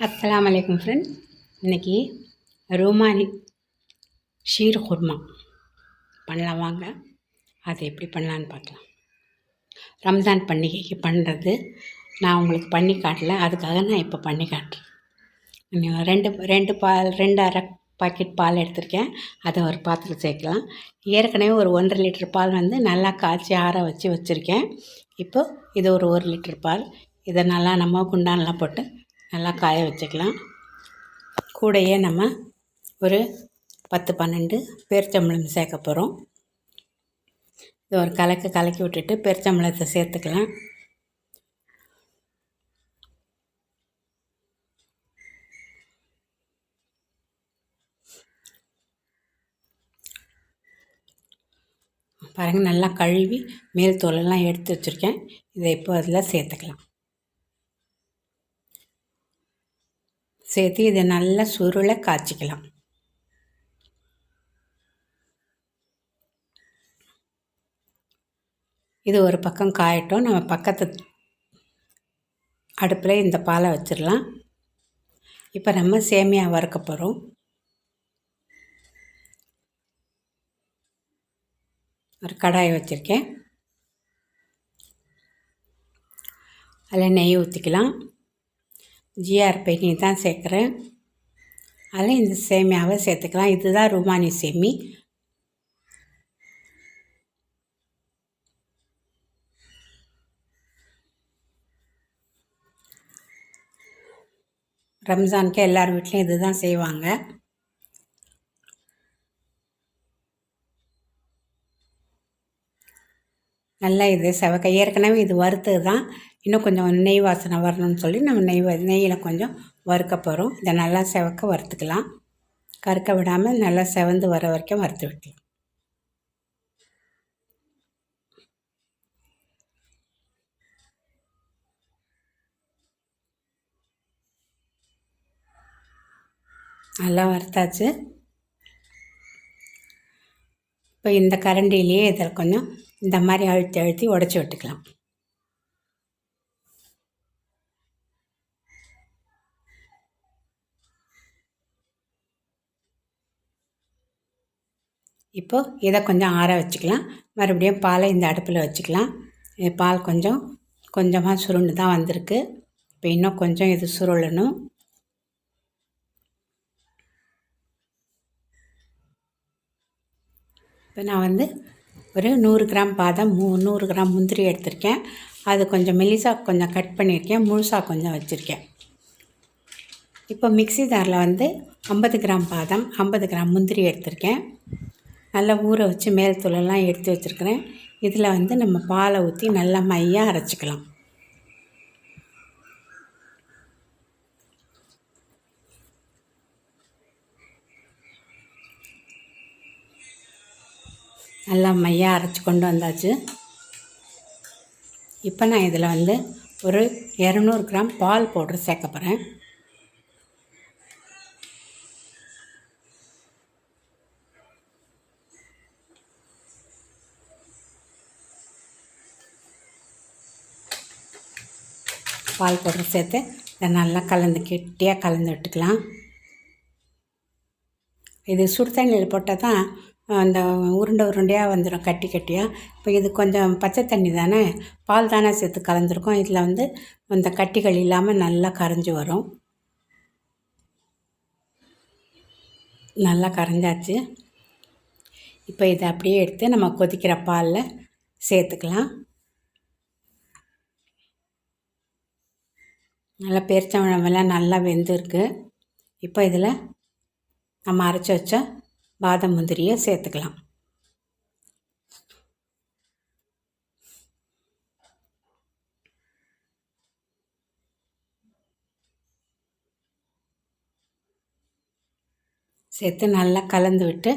அஸ்லாம் வலைக்கம் ஃப்ரெண்ட் இன்றைக்கி ரோமானி ஷீர் குர்மா. பண்ணலாம் வாங்க. அதை எப்படி பண்ணலான்னு பார்க்கலாம். ரம்ஜான் பண்டிகைக்கு பண்ணுறது நான் உங்களுக்கு பண்ணி காட்டல. அதுக்காக நான் இப்போ பண்ணி காட்டுறேன். ரெண்டு ரெண்டு பால் ரெண்டு அரை பாக்கெட் பால் எடுத்திருக்கேன். அதை ஒரு பாத்திரம் சேர்க்கலாம். ஏற்கனவே ஒரு ஒன்றரை லிட்டர் பால் வந்து நல்லா காய்ச்சி ஆற வச்சு வச்சுருக்கேன். இப்போ இது ஒரு ஒரு லிட்டர் பால். இதை நல்லா நம்ம குண்டான்லாம் போட்டு நல்லா காய வச்சுக்கலாம். கூடையே நம்ம ஒரு பத்து பன்னெண்டு பேர்ச்சம்பளம் சேர்க்க போகிறோம் இது ஒரு கலக்கு கலக்கி விட்டுட்டு பேரிச்சம்பழத்தை சேர்த்துக்கலாம். பாருங்கள் நல்லா கழுவி மேல் தோலெல்லாம் எடுத்து வச்சுருக்கேன். இதை இப்போ அதில் சேர்த்துக்கலாம். சேர்த்து இதை நல்லா சுருளை காய்ச்சிக்கலாம். இது ஒரு பக்கம் காயட்டும். நம்ம பக்கத்து அடுப்பில் இந்த பாலை வச்சிடலாம். இப்போ நம்ம சேமியா வறுக்க போகிறோம். ஒரு கடாயை வச்சுருக்கேன். அதில் நெய் ஊற்றிக்கலாம். ஜிஆர் தான் சேர்க்குறேன். அதில் இந்த சேமியாவை சேர்த்துக்கலாம். இதுதான் ருமானி சேமி. ரம்ஜானுக்கு எல்லார் வீட்லேயும் இது தான் செய்வாங்க. நல்லா இது செவக்க. ஏற்கனவே இது வறுத்து தான் இன்னும் கொஞ்சம் நெய் வாசனை வரணும்னு சொல்லி நம்ம நெய் நெய்யில் கொஞ்சம் வறுக்க போகிறோம் இதை நல்லா செவக்க வறுத்துக்கலாம். கறுக்க விடாமல் நல்லா செவந்து வர வரைக்கும் வறுத்து விட்டுலாம். நல்லா வறுத்தாச்சு. இப்போ இந்த கரண்டிலேயே இதில் கொஞ்சம் இந்த மாதிரி அழுத்தி அழுத்தி உடச்சி விட்டுக்கலாம். இப்போது இதை கொஞ்சம் ஆற வச்சுக்கலாம். மறுபடியும் பாலை இந்த அடுப்பில் வச்சுக்கலாம். பால் கொஞ்சம் கொஞ்சமாக சுருண்டு தான் வந்திருக்கு. இப்போ இன்னும் கொஞ்சம் இது சுருளணும். இப்போ நான் வந்து ஒரு நூறு கிராம் பாதம் மூ நூறு கிராம் முந்திரி எடுத்திருக்கேன். அது கொஞ்சம் மெலிசாக கொஞ்சம் கட் பண்ணியிருக்கேன். முழுசாக கொஞ்சம் வச்சுருக்கேன். இப்போ மிக்சி ஜாரில் வந்து ஐம்பது கிராம் பாதம் ஐம்பது கிராம் முந்திரி எடுத்திருக்கேன். நல்லா ஊற வச்சு மேல் தூளெல்லாம் எடுத்து வச்சுருக்கிறேன். இதில் வந்து நம்ம பாலை ஊற்றி நல்லா மையாக அரைச்சிக்கலாம். நல்லா மையாக அரைச்சி கொண்டு வந்தாச்சு. இப்போ நான் இதில் வந்து ஒரு இரநூறு கிராம் பால் பவுட்ரு சேர்க்க போகிறேன். பால் பவுடர் சேர்த்து இதை நல்லா கலந்து கெட்டியாக கலந்து விட்டுக்கலாம். இது சுடு தண்ணியில் போட்டால் தான் அந்த உருண்டை உருண்டையாக வந்துடும் கட்டி கட்டியாக. இப்போ இது கொஞ்சம் பச்சை தண்ணி தானே பால் தானே சேர்த்து கலந்துருக்கோம். இதில் வந்து அந்த கட்டிகள் இல்லாமல் நல்லா கரைஞ்சி வரும். நல்லா கரைஞ்சாச்சு. இப்போ இதை அப்படியே எடுத்து நம்ம கொதிக்கிற பாலில் சேர்த்துக்கலாம். நல்லா பேரிச்சம்பழமெல்லாம் நல்லா வெந்திருக்கு. இப்போ இதில் நம்ம அரைச்சி வச்ச பாதம் முந்திரியை சேர்த்துக்கலாம். சேர்த்து நல்லா கலந்து விட்டு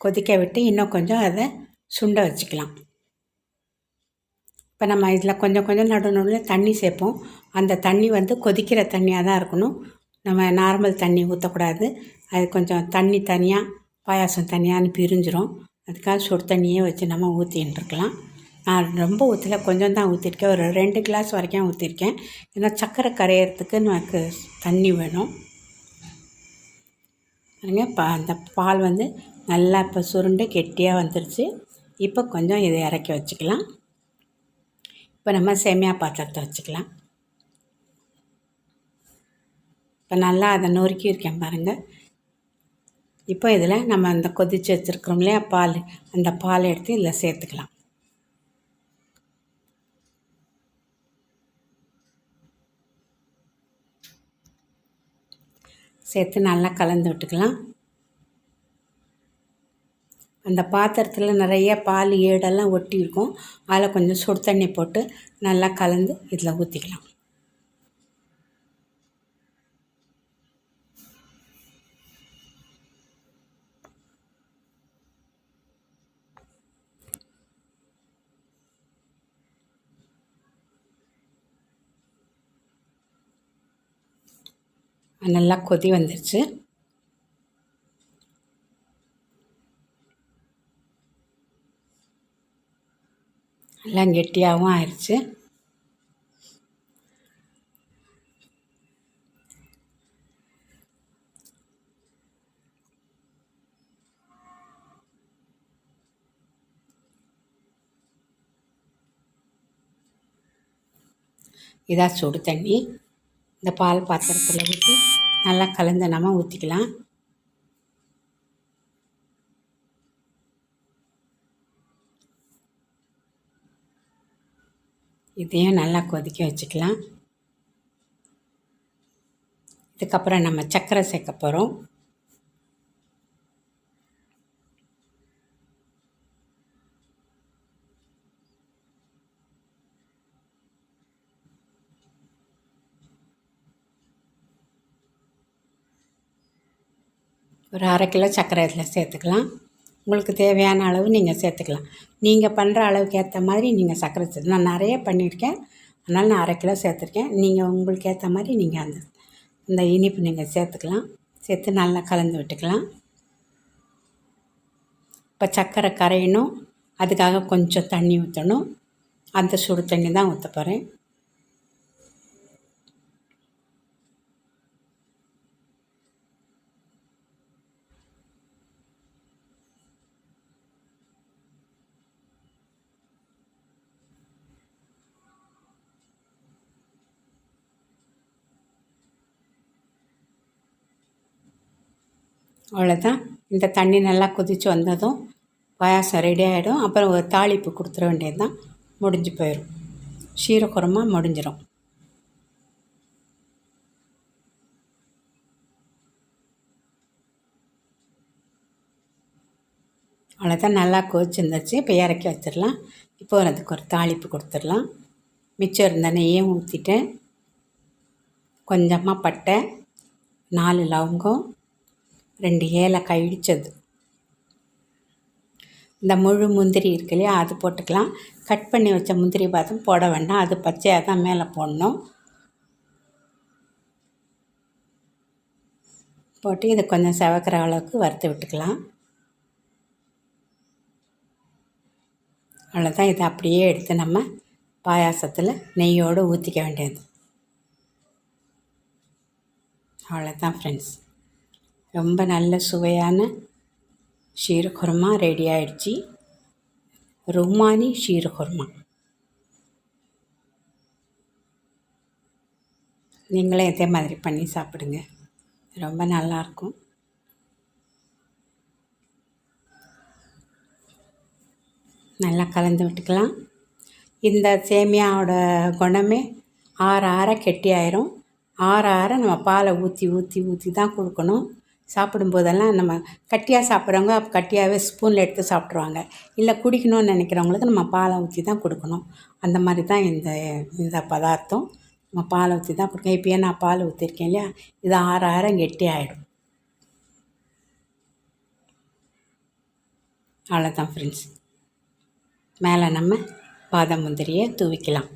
கொதிக்க விட்டு இன்னும் கொஞ்சம் அதை சுண்ட வச்சுக்கலாம். இப்போ நம்ம இதில் கொஞ்சம் கொஞ்சம் நடு நடுவில் தண்ணி சேர்ப்போம். அந்த தண்ணி வந்து கொதிக்கிற தண்ணியாக தான் இருக்கணும். நம்ம நார்மல் தண்ணி ஊற்றக்கூடாது அது கொஞ்சம் தண்ணி தனியாக பாயாசம் தனியான்னு பிரிஞ்சிரும். அதுக்காக சுடு தண்ணியே வச்சு நம்ம ஊற்றின்ட்டுருக்கலாம் நான் ரொம்ப ஊற்றல கொஞ்சம் தான் ஊற்றிருக்கேன் ஒரு ரெண்டு கிளாஸ் வரைக்கும் ஊற்றிருக்கேன் ஏன்னா சர்க்கரை கரையிறதுக்கு எனக்கு தண்ணி வேணும். பாருங்க பா அந்த பால் வந்து நல்லா இப்போ சுருண்டு கெட்டியாக வந்துருச்சு. இப்போ கொஞ்சம் இதை இறக்கி வச்சுக்கலாம். இப்போ நம்ம சேமியா பாத்திரத்தை வச்சுக்கலாம். இப்போ நல்லா அதை நொறுக்கி இருக்கேன் பாருங்கள் இப்போ இதில் நம்ம அந்த கொதித்து வச்சுருக்கிறோம் இல்லையா பால். அந்த பால் எடுத்து இதில் சேர்த்துக்கலாம். சேர்த்து நல்லா கலந்து விட்டுக்கலாம். அந்த பாத்திரத்தில் நிறைய பால் ஏடெல்லாம் ஒட்டி இருக்கும் அதில் கொஞ்சம் சுடு தண்ணி போட்டு நல்லா கலந்து இதில் ஊற்றிக்கலாம் நல்லா கொதி வந்துருச்சு. எல்லாம் கெட்டியாகவும் ஆயிடுச்சு இதாக சுடு தண்ணி. இந்த பால் பாத்திரத்தில் ஊற்றி நல்லா கலந்து நம்ம ஊற்றிக்கலாம் இதையும் நல்லா கொதிக்க வச்சுக்கலாம். இதுக்கப்புறம் நம்ம சர்க்கரை சேர்க்க போகிறோம் ஒரு அரை கிலோ சர்க்கரை இதில் சேர்த்துக்கலாம். உங்களுக்கு தேவையான அளவு நீங்கள் சேர்த்துக்கலாம். நீங்கள் பண்ணுற அளவுக்கு ஏற்ற மாதிரி நீங்கள் சர்க்கரை சேர்த்து நான் நிறைய பண்ணியிருக்கேன். அதனால் நான் அரை கிலோ சேர்த்துருக்கேன். நீங்கள் உங்களுக்கு ஏற்ற மாதிரி நீங்கள் அந்த இந்த இனிப்பு நீங்கள் சேர்த்துக்கலாம். சேர்த்து நல்லா கலந்து விட்டுக்கலாம். இப்போ சர்க்கரை கரையணும். அதுக்காக கொஞ்சம் தண்ணி ஊற்றணும். அந்த சுடு தண்ணி தான் ஊற்ற போகிறேன். அவ்வளோதான் இந்த தண்ணி நல்லா கொதித்து வந்ததும் பாயாசம் ரெடி ஆகிடும் அப்புறம் ஒரு தாளிப்பு கொடுத்துட வேண்டியது தான் முடிஞ்சு போயிடும் சீரக்குறமாக முடிஞ்சிடும் அவ்வளோதான் நல்லா கொதிச்சிருந்துச்சு. இப்போ இறக்கி வச்சிடலாம். இப்போ அதுக்கு ஒரு தாளிப்பு கொடுத்துடலாம். மிச்சம் இருந்த நெய்யும் ஊற்றிட்டேன் கொஞ்சமாக பட்டை நாலு லவங்கம் ரெண்டு ஏலக்காய் இடித்தது இந்த முழு முந்திரி இருக்கு இல்லையா அது போட்டுக்கலாம். கட் பண்ணி வச்ச முந்திரி பாதம் போட வேண்டாம் அது பச்சையாக தான் மேலே போடணும். போட்டு இதை கொஞ்சம் செவக்கிற அளவுக்கு வறுத்து விட்டுக்கலாம். அவ்வளோதான் இதை அப்படியே எடுத்து நம்ம பாயாசத்தில் நெய்யோடு ஊற்றிக்க வேண்டியது. அவ்வளோதான் ஃப்ரெண்ட்ஸ் ரொம்ப நல்ல சுவையான ஷீரகுர்மா ரெடி ஆயிடுச்சு. ருமானி ஷீரகுர்மா நீங்களே இதே மாதிரி பண்ணி சாப்பிடுங்க. ரொம்ப நல்லாயிருக்கும் நல்லா கலந்து விட்டுக்கலாம். இந்த சேமியாவோட குணமே ஆற ஆற கெட்டி ஆயிரும் ஆற ஆற நம்ம பாலை ஊற்றி ஊற்றி ஊற்றி தான் கொடுக்கணும். சாப்பிடும்போதெல்லாம் நம்ம கட்டியாக சாப்பிட்றவங்க கட்டியாகவே ஸ்பூனில் எடுத்து சாப்பிட்ருவாங்க. இல்லை குடிக்கணும்னு நினைக்கிறவங்களுக்கு நம்ம பாலை ஊற்றி தான் கொடுக்கணும். அந்த மாதிரி தான் இந்த இந்த பதார்த்தம். நம்ம பாலை ஊற்றி தான் கொடுக்கணும். இப்போயே நான் பால் ஊற்றிருக்கேன் இல்லையா? இது ஆற ஆற கெட்டி ஆகிடும் அவ்வளோதான் ஃப்ரெண்ட்ஸ் மேலே நம்ம பாதாம் முந்திரியை தூவிக்கலாம்.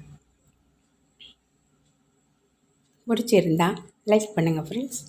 பிடிச்சிருந்தா லைக் பண்ணுங்கள் ஃப்ரெண்ட்ஸ்